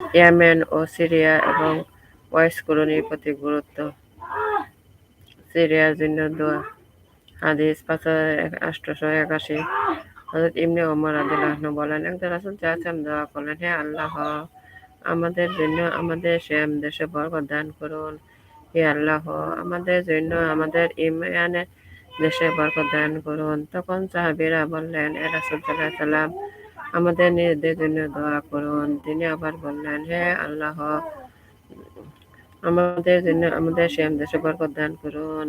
Yemen ও Syria এবং west কলোনির প্রতি গুরুত্ব। সিরিয়ার জন্য দোয়া। হাদিস পাঁচ আটশোশো একাশি। হজরত ইমনি ওমর আদিল্লাহ বলেন একজন রাসুল চাচ্ছেন দোয়া করলেন, হে আল্লাহ, আমাদের জন্য, আমাদের শ্যাম দেশে বরকত দান করুন। হে আল্লাহ, আমাদের জন্য, আমাদের ইমানের দেশে বরকত দান করুন। তখন সাহাবিরা বললেন, এ রাসুল সাল্লাম, আমাদের নিজেদের জন্য দোয়া করুন। তিনি আবার বললেন, হে আল্লাহ, আমাদের জন্য, আমাদের শ্যাম দেশে বরকত দান করুন।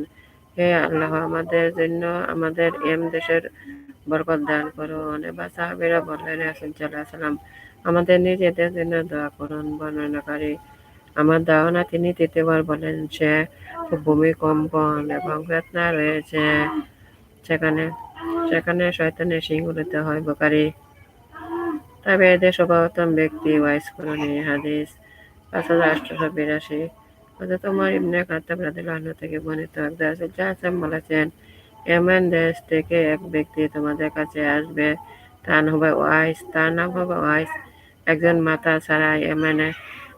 হে আল্লাহ, আমাদের জন্য, আমাদের এম দেশের বরকত দান করুন। এবার সাহাবিরা বললেন রাসুল সাল্লাম, আমাদের নিজেদের জন্য দোয়া করুন। বর্ণনাকারী আমার ধারণা তিনি তৃতীয়বার বলেন সে ভূমিকম্পন এবং বেতনা রয়েছে সেখানে সেখানে শয়তানের সিংহলিত হয় বোকারি। তবে এদের স্বভাবতম ব্যক্তি ওয়াইস করণী হাদিস পাঁচ হাজার আটশোশো বিরাশি। হজরত উমর ইবনে খাত্তাব রাদিয়াল্লাহু থেকে বর্ণিত রাসূল সাল্লাল্লাহু বলেছেন, এমন দেশ থেকে এক ব্যক্তি তোমাদের কাছে আসবে, তার নাম হবে ওয়াইস, তার নাম হবে ওয়াইস। একজন মাতা ছাড়া এমনে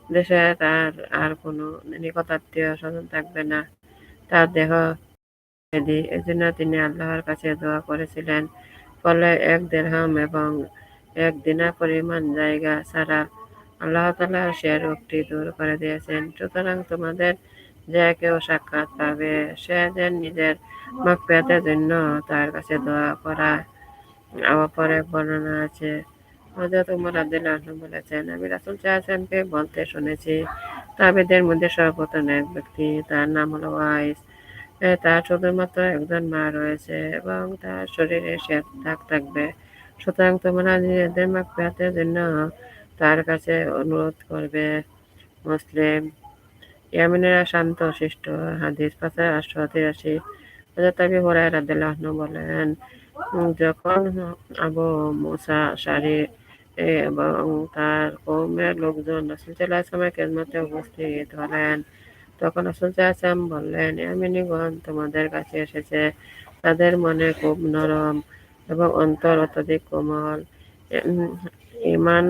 দেশে তার আর কোনো নিকটাত্মীয় স্বজন থাকবে না। তার দেহ এজন্য তিনি আল্লাহর কাছে দোয়া করেছিলেন। ফলে এক দেড়হাম এবং এক দিনা পরিমাণ জায়গা ছাড়া আল্লাহ তালা সে রোগটি দূর করে দিয়েছেন। সুতরাং তোমাদের যে কেউ সাক্ষাৎ পাবে, সে যে নিজের মাকফিয়াতের জন্য তার কাছে দোয়া করা আবার পরে বর্ণনা আছে। হজরত উমর আব্দুল্লাহ বলেছেন, আমি রাসুল চাহাসানকে বলতে শুনেছি, তাবেদের মধ্যে সর্বপ্রথম এক ব্যক্তি, তার নাম হলো ওয়াইস। তার শুধুমাত্র একজন মা রয়েছে এবং তার শরীরে সে দাগ থাকবে। সুতরাং তোমরা নিজেদের মা মাকফিয়াতের জন্য তার কাছে অনুরোধ করবে। মুসলিম, ইয়ামিনেরা শান্ত, শিষ্ট। হাদিস পাশে আটশো তিরাশি। হজরত আবি হরাই রাদিল্লাহ বলেন, যখন আবু মুসা সারি এবং তার কৌমের লোকজন রসুল সাল্লাহামের খেদমতে উপস্থিত হলেন। তখন রসুল সাল্লাহাম বললেন ইয়ামিনীগণ তোমাদের কাছে এসেছে। তাদের মনে খুব নরম এবং অন্তর অত্যধিক কোমল। ইমান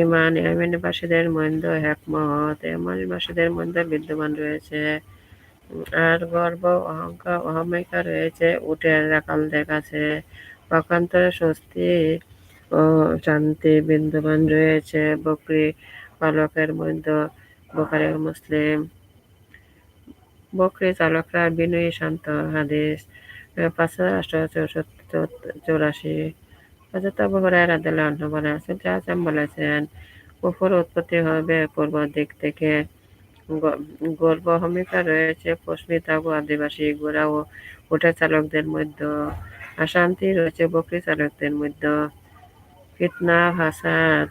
ইমান ইয়ামিনবাসীদের মধ্যে হেকমত ইয়ামিনবাসীদের মধ্যে বিদ্যমান রয়েছে। আর গর্ব অহংকার অহমিকা রয়েছে উটের রাখালদের কাছে। পক্ষান্তরে স্বস্তি শান্তি বিদ্যমান রয়েছে বকরি পালকের মধ্যে বোকারে মুসলিম। বকরি চালকরা বিনয়ী, শান্ত, হাদিস পাঁচ হাজার আটশো চৌরাশি হজরত আবু হুরায়রা রাদিয়াল্লাহু চাচাম বলেছেন, কুফর উৎপত্তি হবে পূর্ব দিক থেকে। গর্ব ভূমিকা রয়েছে পশ্চিমী তাবু আদিবাসী গোড়া ও উঠা চালকদের মধ্যে, অশান্তি রয়েছে বকরি চালকদের মধ্যে। ফিতনা ফাসাদ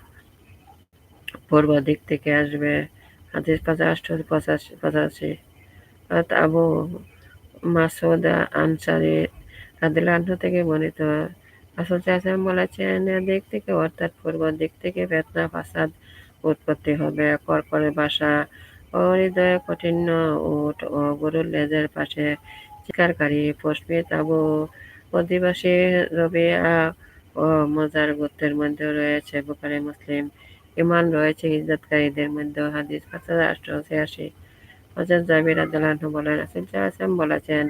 পূর্ব দিক থেকে আসবে। হাদিস পাঁচ পঁচাশি পঁচাশি। আবু মাসুদ আনসারি রাদিল্লাহ থেকে বর্ণিত। আসল চাচাম বলেছেন দিক থেকে অর্থাৎ পূর্ব দিক থেকে বেতনা ফাসাদ উৎপত্তি হবে। কর্করে বাসা ও হৃদয়ে কঠিন্য উট ও গরুর লেজের পাশে শিকারকারী পশ্চিমী তাবু অধিবাসী রবিয়া ও মজার গোত্রের মধ্যে রয়েছে বুকারি মুসলিম ইমান রয়েছে ইজ্জতকারীদের মধ্যে হাদিস পাঁচ হাজার আটশো ছিয়াশি। হজরত জাবির আদালাহ বলেন আসিল চাহাম বলেছেন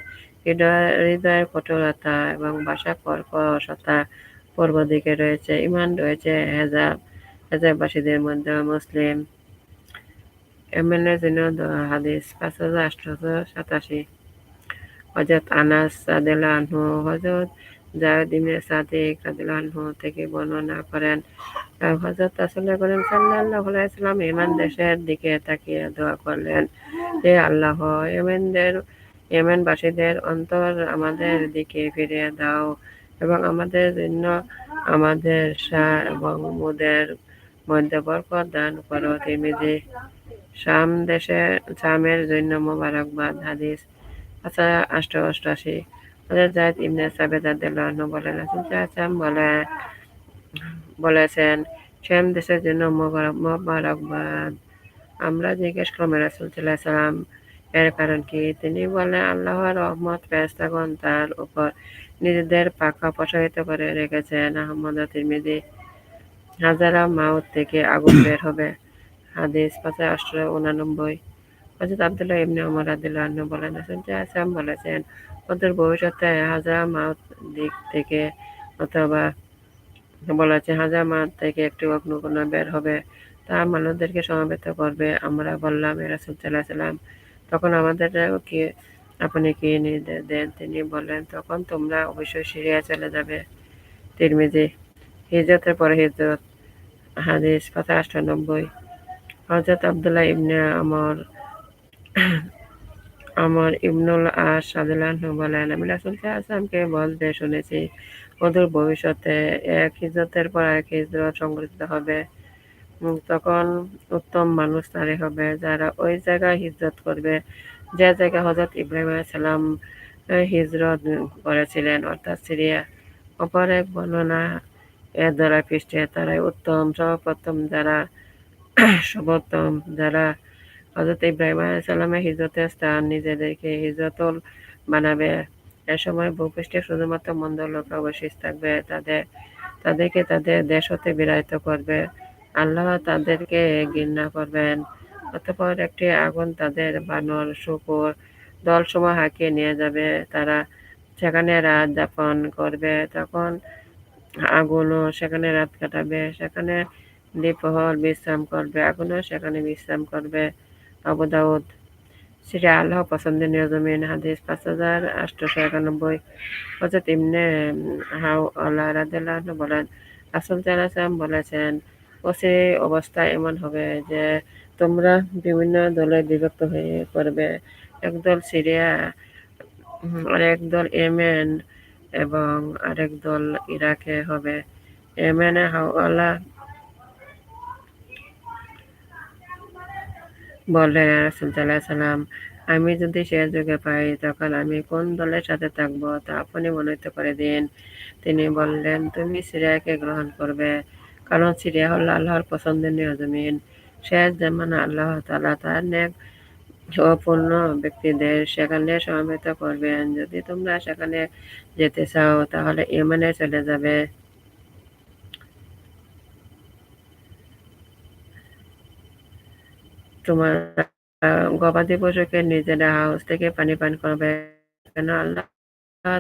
হৃদয়ের কঠোরতা এবং ভাষা কর্কশতা পূর্ব দিকে রয়েছে, ইমান রয়েছে হেজাব, হেজাববাসীদের মধ্যে মুসলিম। এমএলএ হাদিস পাঁচ হাজার আটশোশো সাতাশি। হজরত আনাস সাদেলা আনহু হজরত জায়দ ইমনে সাদিক থেকে বর্ণনা করেন হজরত সাল্লাম ইমান দেশের দিকে তাকিয়ে দোয়া করলেন যে, আল্লাহ অন্তর আমাদের দিকে ফিরিয়ে দাও এবং আমাদের জন্য আমাদের শাহ এবং মুদের মধ্যে বরকত দান করো। তিমিজি শাম দেশে শামের জন্য মোবারকবাদ হাদিস আচ্ছা আষ্ট অষ্টাশি হজরত জায়দ ইবনে সাবেদ আদাল্লাহ বলেন শাম বলে, বলেছেন, শ্যাম দেশের জন্য মোবারকবাদ। আমরা জিজ্ঞেস করলাম, রাসুল সাল্লাম এর কারণ কি? তিনি বলেন, আল্লাহর রহমত ফেরেশতাগণ তার উপর নিজেদের পাখা প্রসারিত করে রেখেছেন। আহমদ তিরমিজি হাজারা মাউত থেকে আগুন বের হবে। হাদিস পাঁচশো আটশো উনানব্বই। হজরত আবদুল্লাহ ইবনে ওমর রাদিল্লাহ বলেন যে আসাম বলেছেন ওদের ভবিষ্যতে হাজারা মাউত দিক থেকে অথবা বলা আছে হাজার মাউত থেকে একটি অগ্নকুণ্ড বের হবে। তা মানুষদেরকে সমবেত করবে। আমরা বললাম রাসুল সাল্লাহ সাল্লাম তখন আমাদের কি, আপনি কি নির্দেশ দেন? তিনি বললেন, তখন তোমরা অবশ্যই সিরিয়া চলে যাবে। তিরমিজি, হিজরতের পরে হিজরত, হাদিস পাঁচশো আটানব্বই হজরত আবদুল্লাহ ইবনে আমর আমর ইবনুল আস সাদুল্লাহ বলেন, আমি রাসুল আসলামকে বলতে শুনেছি অদূর ভবিষ্যতে এক হিজরতের পর এক হিজরত সংগঠিত হবে। তখন উত্তম মানুষ তারই হবে যারা ওই জায়গায় হিজরত করবে, যে জায়গায় হজরত ইব্রাহিম সালাম হিজরত করেছিলেন। অর্থাৎ সিরিয়া। অপর এক বর্ণনা এর দ্বারা পৃষ্ঠে তারাই উত্তম, সর্বপ্রথম যারা, সর্বোত্তম যারা হজরত ইব্রাহিম সালামের হিজরতের স্থান নিজেদেরকে হিজরতল বানাবে। এ সময় ভূপৃষ্ঠে শুধুমাত্র মন্দ লোক অবশেষ থাকবে। তাদের, তাদেরকে তাদের দেশ হতে বিরাহিত করবে। আল্লাহ তাদেরকে ঘৃণা করবেন। অতপর একটি আগুন তাদের বানর শুকুর দলসমূহ হাঁকিয়ে নিয়ে যাবে। তারা সেখানে রাত যাপন করবে। তখন আগুনও সেখানে রাত কাটাবে। সেখানে দ্বীপহর বিশ্রাম করবে। আগুনও সেখানে বিশ্রাম করবে। আবুদাউদ সেটা আল্লাহ পছন্দনীয় জমিন হাদিস পাঁচ হাজার আটশোশো একানব্বই। হজরত ইমনে হাউ আল্লাহ রাদিল্লাহ বলেন আসল চালাসাম বলেছেন অসে অবস্থা এমন হবে যে তোমরা বিভিন্ন দলে বিভক্ত হয়ে পড়বে। একদল সিরিয়া আরেক দল ইয়েমেন এবং আরেক দল ইরাকে হবে। ইয়েমেনে হাওয়ালা বললেন রাসুল্লাহ সাল্লাম আমি যদি সে যুগে পাই, তখন আমি কোন দলের সাথে থাকব? তা আপনি মনোনীত করে দিন। তিনি বললেন, তুমি সিরিয়াকে গ্রহণ করবে, কারণ সিরিয়া হল আল্লাহর পছন্দনীয় জমিন। শেষ যেমন আল্লাহ তালা তার নেক অপূর্ণ ব্যক্তিদের সেখানে সমাবেত করবেন। যদি তোমরা সেখানে যেতে চাও, তাহলে ইমানে চলে যাবে। তোমার গবাদি পশুকে নিজেরা হাউস থেকে পানি পান করবে। কেন? আল্লাহ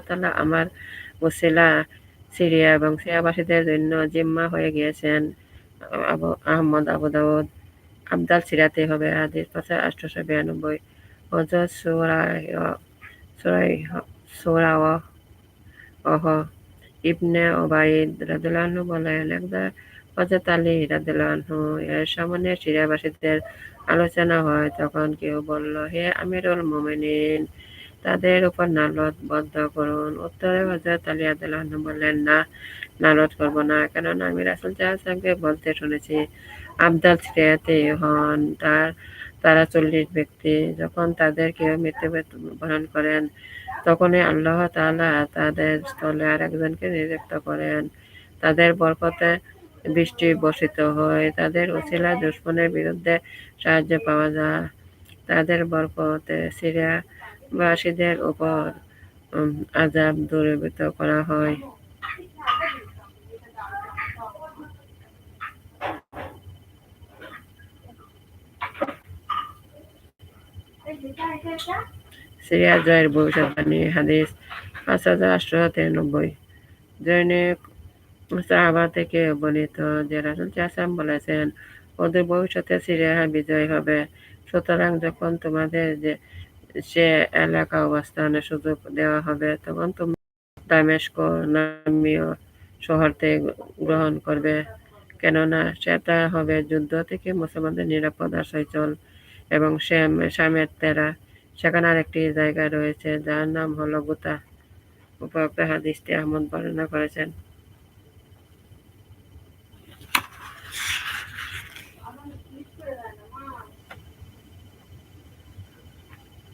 তালা আমার ওসিলা সিরিয়া এবং সিরিয়াবাসীদের জন্য জিম্মা হয়ে গিয়েছেন। আবু আহমদ, আবু দাউদ, আবদাল সিরাতে হবে। হাদিস পাশে আটশোশো বিরানব্বই। হজর সোরাহ অহ ইবনে ওবাইদ রাদুল্লাহনু বলেন, একদা হজরত আলী রাদুল্লাহনু এর সামনে সিরিয়াবাসীদের আলোচনা হয়, তখন কেউ বলল, হে আমিরুল মোমেনিন, তাদের উপর নালত বদ্ধ করুন। উত্তরে হজরত আলী আদাল্লাহ বললেন, না নালত করব না, কেননা আমি রাসুল সাহেবকে বলতে শুনেছি, আবদাল সিরিয়াতে হন তার, তারা চল্লিশ ব্যক্তি। যখন তাদের কেউ মৃত্যু মৃত্যুবরণ করেন, তখনই আল্লাহ তালা তাদের স্থলে আর একজনকে নিযুক্ত করেন। তাদের বরকতে বৃষ্টি বর্ষিত হয়, তাদের উচিলা দুশ্মনের বিরুদ্ধে সাহায্য পাওয়া যায়। তাদের বরকতে সিরিয়া বাসীদের উপর আজাব দূরীভূত করা হয়। সিরিয়া জয়ের ভবিষ্যৎবাণী, হাদিস পাঁচ হাজার আটশো তিরানব্বই। জৈনিক সাহাবা থেকে বর্ণিত যে রাসুল চাসাম বলেছেন, ওদের ভবিষ্যতে সিরিয়া বিজয় হবে। সুতরাং যখন তোমাদের যে, সে এলাকা অবস্থানের সুযোগ দেওয়া হবে, তখন তুমি দামেস্ক নামীয় শহরতে গ্রহণ করবে। কেননা সেটা হবে যুদ্ধ থেকে মুসলমানদের নিরাপদ আশ্রয়চল এবং শ্যাম, শ্যামের তেরা। সেখানে আরেকটি জায়গা রয়েছে, যার নাম হলো গুতা। উপরোক্ত হাদিসটি আহমদ বর্ণনা করেছেন।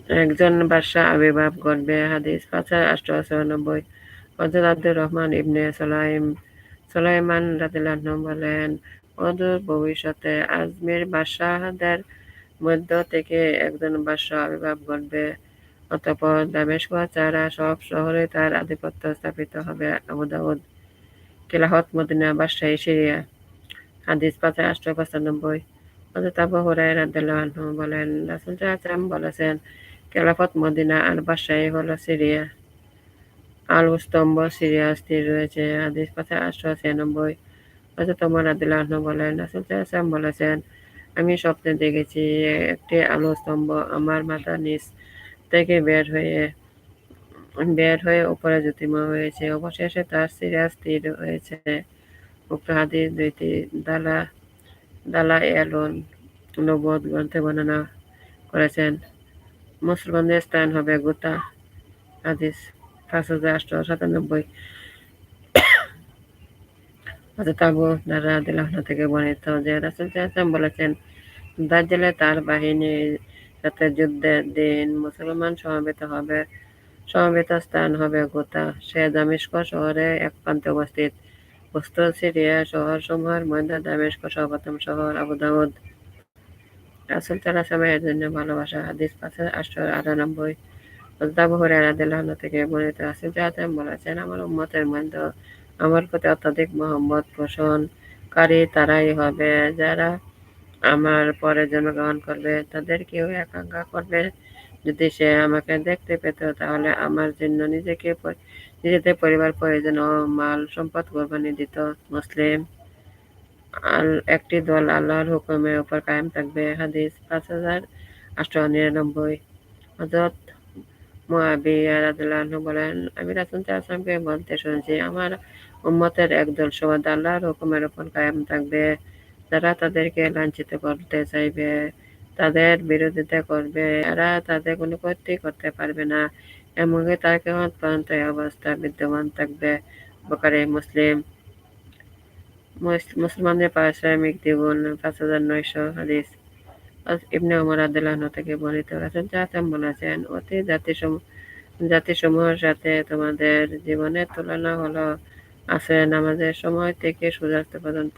একজন বাদশাহ আবির্ভাব ঘটবে, হাদিস পাঁচ হাজার চুরানব্বই হজরত আব্দুর রহমান ইবনে সালাইম, সোলাইমান রাদিল্লাহ বলেন, অদূর ভবিষ্যতে আজমির বাদশাহদের মধ্য থেকে একজন বাদশাহ আবির্ভাব ঘটবে, অতঃপর দামেস্ক ছাড়া সব শহরে তার আধিপত্য স্থাপিত হবে আবু কেলাহত মদিনা বাদশাহী সিরিয়া। হাদিস পাঁচ আটশো পঁচানব্বই। হজরত আবু হুরায়রা বলেন, রাসূল বলেছেন খেলাফত মদিনা আর বাদশাহী হলো সিরিয়া। আল স্তম্ভ সিরিয়া স্থির রয়েছে। হাদিস পাঁচ আটশো ছিয়ানব্বই। হজরত ওমর রাদিয়াল্লাহু বলেন, রাসূল সাল্লাল্লাহু বলেছেন, আমি স্বপ্নে দেখেছি একটি আলো স্তম্ভ আমার মাথার নিচ থেকে বের হয়ে বের হয়ে উপরে জ্যোতির্ময় হয়েছে। অবশেষে তার সিরিয়া স্থির হয়েছে। উক্ত হাদিস দুইটি দালা দালা এলন নবদ গ্রন্থে বর্ণনা করেছেন। মুসলমানদের স্থান হবে গোতা হাদিস পাঁচ হাজার আটশো সাতানব্বই। হজরত আবু দারা দিল্লাহ থেকে বর্ণিত যে রাসুল চাহাম বলেছেন দার্জিলে তার বাহিনীর সাথে যুদ্ধের দিন মুসলমান সমাবেত হবে, সমবেত স্থান হবে গোতা সে দামেস্ক শহরে এক প্রান্তে অবস্থিত। বস্তু সিরিয়া শহর সমূহের মধ্যে দামেস্ক সর্বপ্রথম শহর আবু রাসুল তারা সাল্লামের জন্য ভালোবাসা, হাদিস পাঁচ আটশো আটানব্বই হুরায়রা থেকে বর্ণিত রাসুল সাল্লাম বলেছেন, আমার উম্মতের মধ্যে আমার প্রতি অত্যাধিক মোহাম্মদ পোষণকারী তারাই হবে। যারা আমার পরে জন্মগ্রহণ করবে তাদের কেউ একাঙ্ক্ষা করবে। যদি সে আমাকে দেখতে পেত, তাহলে আমার জন্য নিজেকে, নিজেদের পরিবার প্রয়োজন ও মাল সম্পদ কোরবানি দিত। মুসলিম একটি দল আল্লাহর হুকুমের উপর কায়েম থাকবে। হাদিস পাঁচ হাজার আটশো নিরানব্বই। হজরত মুআবিয়া রাদিয়াল্লাহু বলেন, আমি রাসূল আসলামকে বলতে শুনেছি, আমার উম্মতের একদল সবাদ আল্লাহর হুকুমের উপর কায়েম থাকবে। যারা তাদেরকে লাঞ্ছিত করতে চাইবে, তাদের বিরোধিতা করবে। এরা তাদের কোনো ক্ষতি করতে পারবে না, এমনকি তার কেমন অবস্থা বিদ্যমান থাকবে। বকারে মুসলিম। মুসলমানদের পারিশ্রমিক দ্বিগুণ পাঁচ হাজার নয়শো হাদিস। ইবনে ওমর আদালাহ থেকে বর্ণিত রাসুল চাহাম বলেছেন অতি জাতিসমূহ জাতিসমূহের সাথে তোমাদের জীবনের তুলনা হলো আসরে নামাজের সময় থেকে সূর্যাস্ত পর্যন্ত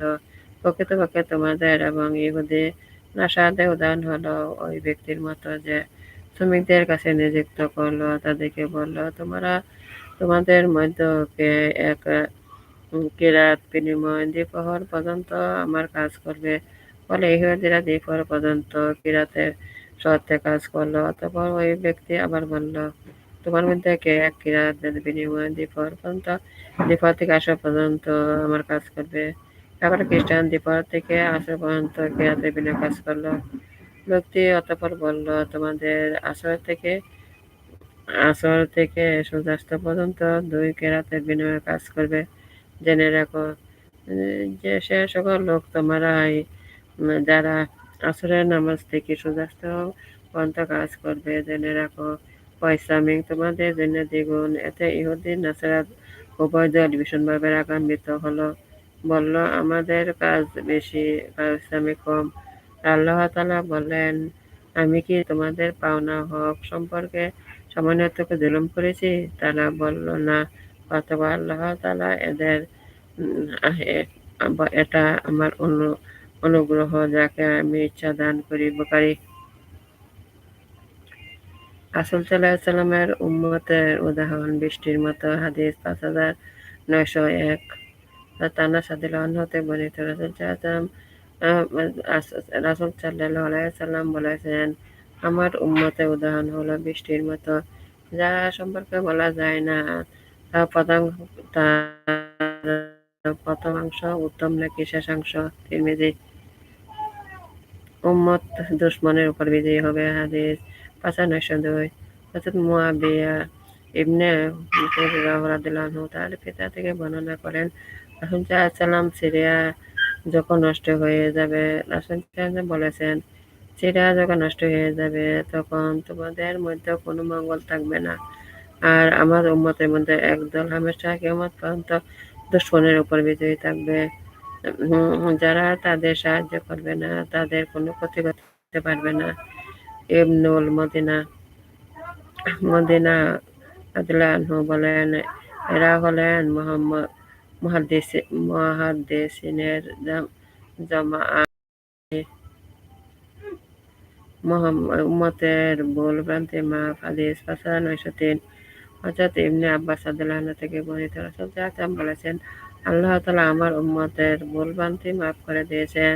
প্রকৃতপক্ষে তোমাদের এবং ইহুদি নাসাদের উদাহরণ হলো ওই ব্যক্তির মতো যে শ্রমিকদের কাছে নিযুক্ত করল, তাদেরকে বলল, তোমরা তোমাদের মধ্যকে এক কিরাত বিনিময় দ্বিপ্রহর পর্যন্ত আমার কাজ করবে। ফলে ইহুদিরা দ্বিপ্রহর পর্যন্ত কিরাতের সত্যে কাজ করল। অতপর ওই ব্যক্তি আবার বলল, তোমার মধ্যে কে এক কিরাতের বিনিময় দ্বিপ্রহর পর্যন্ত দ্বিপ্রহর থেকে আসা পর্যন্ত আমার কাজ করবে? তারপরে খ্রিস্টান দ্বিপ্রহর থেকে আসা পর্যন্ত কিরাতের বিনিময় কাজ করল? ব্যক্তি অতপর বলল, তোমাদের আসর থেকে আসর থেকে সূর্যাস্ত পর্যন্ত দুই কেরাতের বিনিময়ে কাজ করবে। জেনে রাখো। যে সে সকল লোক তোমরাই যারা আসরের নামাজ থেকে সূর্যাস্ত পর্যন্ত কাজ করবে, জেনে রাখো। পয়সামিক তোমাদের জন্য দ্বিগুণ। এতে ইহুদিন নাসারাত উভয় দল ভীষণভাবে রাগান্বিত হলো। বলল, আমাদের কাজ বেশি পারিশ্রমিক কম। আল্লাহ তালা বললেন, আমি কি তোমাদের পাওনা হক সম্পর্কে সামান্যতকে জুলুম করেছি? তারা বলল, না। অথবা আল্লাহ তালা এদের এটা আমার অনুগ্রহ যাকে আমি ইচ্ছা দান করিব পারি আসল সাল্লামের উম্মতের উদাহরণ বৃষ্টির মতো হাদিস পাঁচ হাজার নয়শো এক। তানা সাদিল বর্ণিত রাসুল সাল্লাম রাসুল সাল্লাহ আলাইসাল্লাম বলেছেন, আমার উম্মতের উদাহরণ হলো বৃষ্টির মতো। যা সম্পর্কে বলা যায় না উত্তম নাকি শেষাংশ? তিরমিজি উম্মত দুশ্মনের উপর বিজয়ী হবে হাদিস দুই মুয়াবিয়া ইবনে পিতা থেকে বর্ণনা করেন রাসুল সাল্লাম সিরিয়া যখন নষ্ট হয়ে যাবে, রাসুল বলেছেন, সিরিয়া যখন নষ্ট হয়ে যাবে, তখন তোমাদের মধ্যে কোনো মঙ্গল থাকবে না। আর আমার উম্মতের মধ্যে একদল হামেশা কেমন পর্যন্ত দুশ্মনের উপর বিজয়ী থাকবে। যারা তাদের সাহায্য করবে না, তাদের কোনো ক্ষতি করতে পারবে না। ইবনুল মদিনা মদিনা আদলানহু বলেন, এরা হলেন মোহাম্মদ মহাদ্দেশ মহাদ্দেশিনের জামা মোহাম্মদ, উম্মতের ভুল ভ্রান্তি মাফ, হাদিস পাঁচ নয়শো তিন। হজরত ইবনে আব্বাস আনহু থেকে বর্ণিত রাসূল সাল্লাল্লাহু বলেছেন, আল্লাহ তালা আমার উম্মতের ভুল ভ্রান্তি মাফ করে দিয়েছেন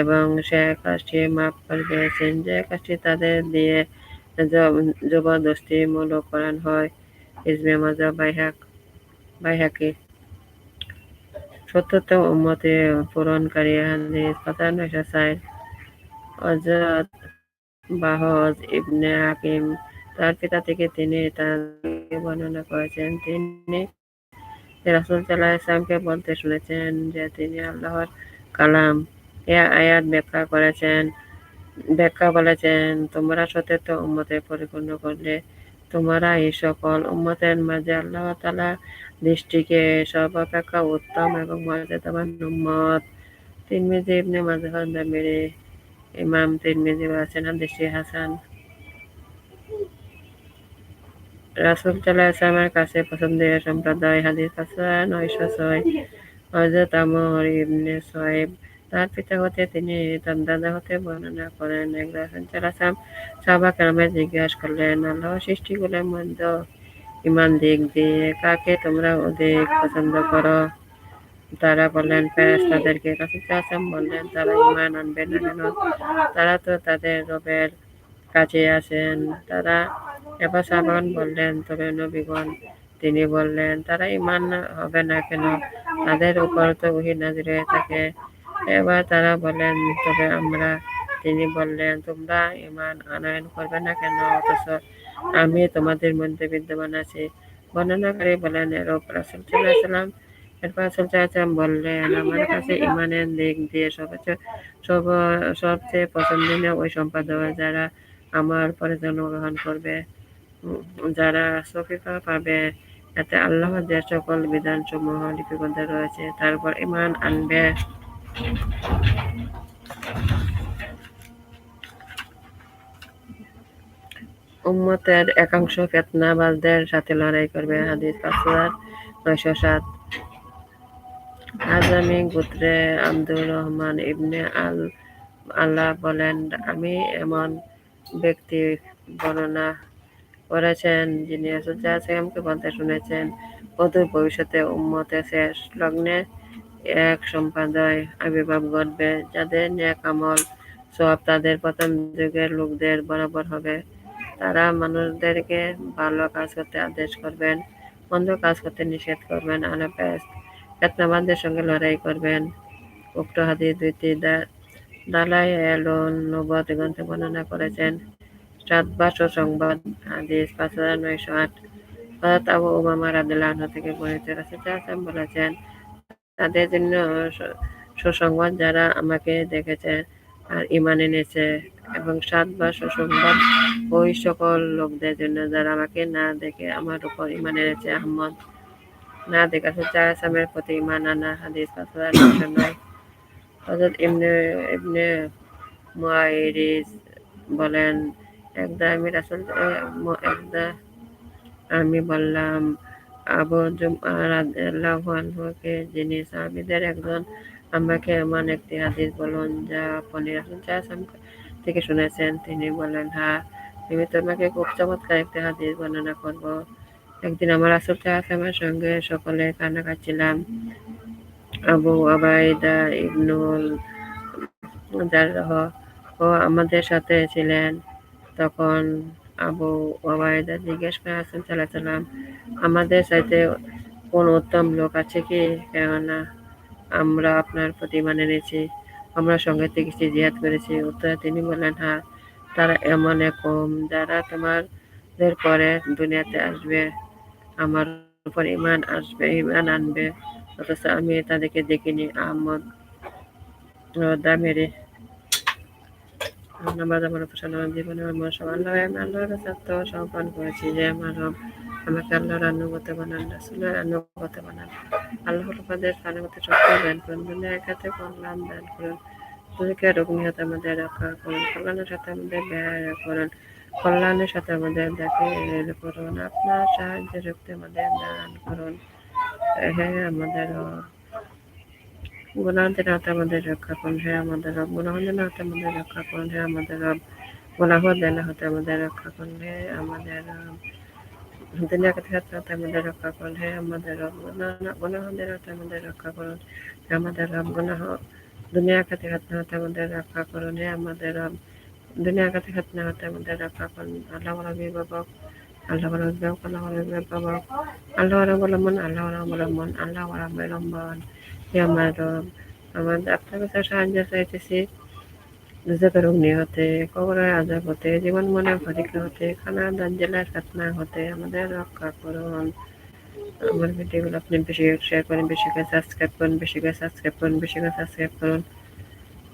এবং সে কাজটি মাফ করে দিয়েছেন যে কাজটি তাদের দিয়ে জবরদস্তিমূলক করান হয়। ইজমে মাজা, বাইহাক, বাইহাকি সত্তরতম উম্মতে পূরণকারী হাদিস পঁচানব্বই সাইড হযরত বাহজ ইবনে হাকিম তার পিতা থেকে তিনি তাকে বর্ণনা করেছেন। তিনি রাসূল সাল্লাল্লাহু ইসলামকে বলতে শুনেছেন যে তিনি আল্লাহর কালাম। এ আয়াত ব্যাখ্যা করেছেন, ব্যাখ্যা বলেছেন, তোমরা সত্যত উম্মতে পরিপূর্ণ করলে, তোমরা এই সকল উম্মতের মাঝে আল্লাহ তালা দৃষ্টিকে সর্বাপেক্ষা উত্তম এবং মর্যাদাবান উম্মত। তিরমিজি ইবনে মাজাহ দামিরি ইমাম তিরমিজি বলেছেন, হাদিসটি হাসান রাসূল সাল্লাল্লাহু কাছে পছন্দের সম্প্রদায় হাদিস হাসান নয়শো ছয়। হযরত আমর ইবনে সুহাইব তার পিতা হতে তিনি তার হতে বর্ণনা করেন। একবার রাসূল সাহাবা কেরামের জিজ্ঞাসা করলেন, আল্লাহ সৃষ্টিগুলোর মধ্যে ইমান দিক দিয়ে কাকে তোমরা অধিক পছন্দ করো? তারা বললেন, ফেরেশতাদেরকে। রাসূল সাল্লাল্লাহু বললেন, তারা ইমান আনবে না কেন? তারা তো তাদের রবের কাছে আছেন তারা এবার সাহাবাগণ বললেন, তবে নবীগণ, তিনি বললেন, তারা ইমান হবে না কেন? তাদের উপর তো উহি নাজির হয়ে থাকে। এবার তারা বলেন তবে আমরা তিনি বললেন, তোমরা ইমান আনয়ন করবে না কেন? অথচ আমি তোমাদের মধ্যে বিদ্যমান আছি। বর্ণনাকারী বলেন, এরূপ রাসুল সাল্লাম এরপর রাসুল সাল্লাম বললেন, আমার কাছে ইমানের দিক দিয়ে সবচেয়ে, সব, সবচেয়ে পছন্দনীয় ওই সম্পাদক যারা আমার পরে জন্মগ্রহণ করবে। যারা সফিফা পাবে এতে আল্লাহ যে সকল বিধানসমূহ লিপিবদ্ধ রয়েছে তারপর ইমান আনবে। উম্মতের একাংশ ফেতনাবাজদের সাথে লড়াই করবে, হাদিস পাঁচ হাজার নয়শো সাত। আজামি গোত্রে আব্দুর রহমান ইবনে আল আল্লাহ বলেন, আমি এমন ব্যক্তি বর্ণনা করেছেন, যিনি রাসুলকে বলতে শুনেছেন অদূর ভবিষ্যতে উম্মতে শেষ লগ্নে এক সম্পাদয় আবির্ভাব ঘটবে, যাদের ন্যাক আমল সব তাদের প্রথম যুগের লোকদের বরাবর হবে। তারা মানুষদেরকে ভালো কাজ করতে আদেশ করবেন, মন্দ কাজ করতে নিষেধ করবেন আনাপেস ফেতনাবাদদের সঙ্গে লড়াই করবেন। উক্ত হাদিস দুইটি দালাই এলন নবদ গ্রন্থে বর্ণনা করেছেন সাতবাস সংবাদ হাদিস পাঁচ হাজার নয়শো আট। হজরত আবু উমামা রাদিল্লাহ থেকে বর্ণিত রাসুল বলেছেন, তাদের জন্য সুসংবাদ যারা আমাকে দেখেছে আর ইমান এনেছে এবং সাতবার সুসংবাদ ওই সকল লোকদের জন্য যারা আমাকে না দেখে আমার উপর ইমান এনেছে, আহমদ। না দেখা চার আসামের প্রতি ইমান আনা হাদিস পাঁচ হাজার নয়শো নয়। হজরত ইবনে ইবনে মুআইরিজ বলেন, একদা আমি রাসুল একদা আমি বললাম, আবু জুমকে যিনি সাহাবিদের একজন, আমাকে এমন একটি হাদিস বলুন যা আপনি রাসুল থেকে শুনেছেন। তিনি বলেন হ্যাঁ আমি তোমাকে খুব চমৎকার একটি হাদিস বর্ণনা করব। একদিন আমার রাসুল চাহামের সঙ্গে সকলে কান্না খাচ্ছিলাম আবু আবাইদা ইবনুল জারহ ও আমাদের সাথে ছিলেন। তখন আবু ওবায়দা জিজ্ঞেস করে হাসান সাল্লাহ আমাদের সাথে কোন উত্তম লোক আছে কি? কেননা আমরা আপনার প্রতি মানে নিয়েছি, আমরা সঙ্গে থেকে জিহাদ করেছি। উত্তরে তিনি বললেন হ্যাঁ তারা এমন এক কম যারা তোমাদের পরে দুনিয়াতে আসবে, আমার উপর ইমান আসবে ইমান আনবে। অথচ আমি তাদেরকে দেখিনি। আহমদ দামেরি নামাজ আমার জীবনে আমার সব আল্লাহ আল্লাহর করেছি যে আমার আমাকে আল্লাহর বানান বানান। আল্লাহ তোমাদের স্থানগত শক্তি দান করুন একাতে কল্যাণ দান করুন। আমাদের রক্ষা করুন, কল্যাণের সাথে আমাদের ব্যয় করুন, কল্যাণের সাথে আমাদের দেখে করুন, আপনার সাহায্যের শক্তি আমাদের দান করুন। হ্যাঁ আমাদের গুণান্তের হাতে আমাদের রক্ষা করুন হে আমাদের রব গুণান্তের হাতে আমাদের রক্ষা করুন হে আমাদের রব গোলাঘর দেনা হতে আমাদের রক্ষা করলে আমাদের আহ, দুনিয়া থেকে হতে আমাদের রক্ষা করলে আমাদের রব গুনাহ হতে আমাদের রক্ষা করুন আমাদের রব গুনাহ দুনিয়া থেকে হতে আমাদের রক্ষা করুন হে আমাদের রব দুনিয়া থেকে হতে আমাদের রক্ষা করুন। আল্লাহ রবি আল্লাহ আল্লাহ রবি বাবা আল্লাহ আল্লাহ আমার আপনার কাছে সাহায্য চাইতেছি। দুজকের হতে, কবরের আজাব হতে, জীবন মনে পরীক্ষা হতে খানা দাঞ্জেলার খাতনা হতে, আমাদের রক্ষা করুন। আমার ভিডিওগুলো আপনি বেশি শেয়ার করেন, বেশি করে সাবস্ক্রাইব করুন, বেশি করে সাবস্ক্রাইব করুন, বেশি করে সাবস্ক্রাইব করুন।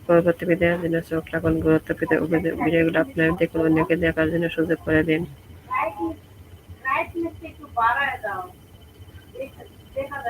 পরবর্তী জন্য চোখ ভিডিওগুলো আপনার দেখুন অন্যকে দেখার জন্য সুযোগ করে দিন। লাইট লাইট একটু বাড়ায় দাও দেখা যায়